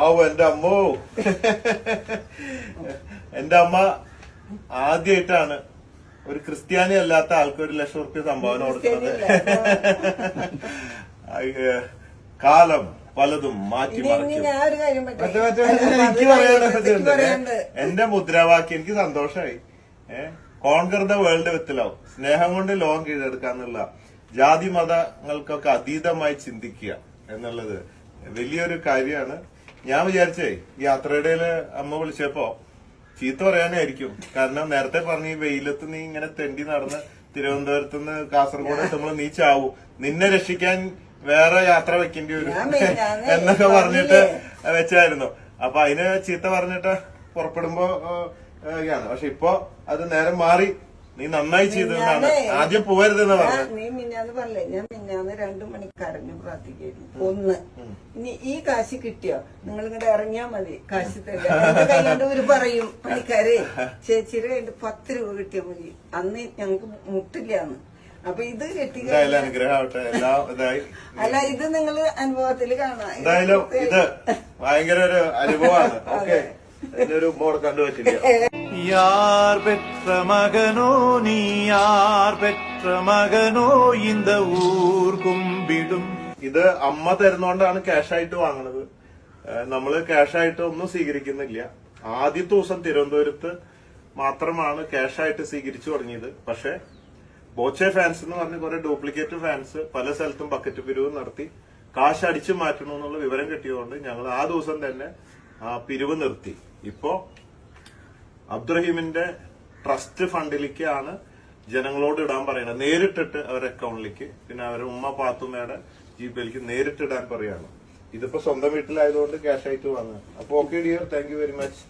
ആവു എന്റെ അമ്മോ. എന്റെ അമ്മ ആദ്യമായിട്ടാണ് ഒരു ക്രിസ്ത്യാനി അല്ലാത്ത ആൾക്ക് ഒരു ലക്ഷം റുപ്യ സംഭാവന കൊടുക്കുന്നത്. കാലം പലതും മാറ്റി എനിക്ക് പറയാനുണ്ട് എന്റെ മുദ്രാവാക്യം എനിക്ക് സന്തോഷമായി ഏഹ് conquer the world with love. സ്നേഹം കൊണ്ട് ലോകം കീഴടക്കാന്നുള്ള ജാതി മതങ്ങൾക്കൊക്കെ അതീതമായി ചിന്തിക്കുക എന്നുള്ളത് വലിയൊരു കാര്യമാണ്. ഞാൻ വിചാരിച്ചേ ഈ യാത്രയുടെ അമ്മ വിളിച്ചപ്പോ ചീത്ത പറയാനായിരിക്കും. കാരണം നേരത്തെ പറഞ്ഞ ഈ വെയിലത്ത് നീ ഇങ്ങനെ തെണ്ടി നടന്ന് തിരുവനന്തപുരത്ത് നിന്ന് കാസർഗോഡ് എത്തുമ്പോൾ നീ ചാവും. നിന്നെ രക്ഷിക്കാൻ വേറെ യാത്ര വെക്കേണ്ടി വരും എന്നൊക്കെ പറഞ്ഞിട്ട് വെച്ചായിരുന്നു. അപ്പൊ അതിന് ചീത്ത പറഞ്ഞിട്ട് പുറപ്പെടുമ്പോ ആണ് പക്ഷെ ഇപ്പൊ അത് നേരം മാറി നീ നന്നായി ചെയ്ത ആദ്യം പോവരുതെന്ന് പറഞ്ഞു നീ മിന്നാന്ന് പറഞ്ഞേ ഞാൻ മിന്നാന്ന് രണ്ടു മണിക്കരഞ്ഞു പ്രാർത്ഥിക്കായിരുന്നു ഒന്ന്. ഇനി ഈ കാശ് കിട്ടിയോ നിങ്ങൾ ഇങ്ങോട്ട് ഇറങ്ങിയാ മതി കാശ് തരാം എന്റെ കൈകൊണ്ട് ഒരു പറയും പണിക്കാരെ ചേച്ചിയുടെ കയ്യിൽ പത്ത് രൂപ കിട്ടിയാൽ മതി അന്ന് ഞങ്ങക്ക് മുട്ടില്ലാന്ന് അപ്പൊ ഇത് കിട്ടി എന്തായാലും അനുഗ്രഹമാവട്ടെ എല്ലാം ഇതായി അല്ല ഇത് നിങ്ങൾ അനുഭവത്തിൽ കാണാം ഇത് എന്തായാലും ഇത് ഭയങ്കര ഒരു അനുഭവമാണ് ഓക്കെ ഒരു മോഡ് കണ്ടുപറ്റില്ല யார் பெற்ற மகனோ நீ யார் பெற்ற மகனோ இந்த ஊர் கும்பிடும் ഇത് അമ്മ തരുന്നോണ്ടാണ് ക്യാഷ് ആയിട്ട് വാങ്ങണത്. നമ്മൾ ക്യാഷ് ആയിട്ട് ഒന്നും സ്വീകരിക്കുന്നില്ല. ആദ്യത്തെ ദിവസം തിരുവനന്തപുരത്ത് മാത്രമാണ് ക്യാഷ് ആയിട്ട് സ്വീകരിച്ചു തുടങ്ങിയത്. പക്ഷെ ബോച്ചെ ഫാൻസ് എന്ന് പറഞ്ഞ കുറെ ഡ്യൂപ്ലിക്കേറ്റ് ഫാൻസ് പല സ്ഥലത്തും ബക്കറ്റ് പിരിവ് നടത്തി കാശ് അടിച്ചു മാറ്റണം എന്നുള്ള വിവരം കിട്ടിയതുകൊണ്ട് ഞങ്ങൾ ആ ദിവസം തന്നെ ആ പിരിവ് നിർത്തി. ഇപ്പോ അബ്ദുറഹീമിന്റെ ട്രസ്റ്റ് ഫണ്ടിലേക്കാണ് ജനങ്ങളോട് ഇടാൻ പറയുന്നത്. നേരിട്ടിട്ട് അവരുടെ അക്കൗണ്ടിലേക്ക് പിന്നെ അവരുടെ ഉമ്മ പാത്തുമ്മയുടെ ജിപേയിലേക്ക് നേരിട്ട് ഇടാൻ പറയാണ്. ഇതിപ്പോ സ്വന്തം വീട്ടിലായതുകൊണ്ട് ക്യാഷ് ആയിട്ട് വാങ്ങാം. അപ്പൊ okay dear thank very much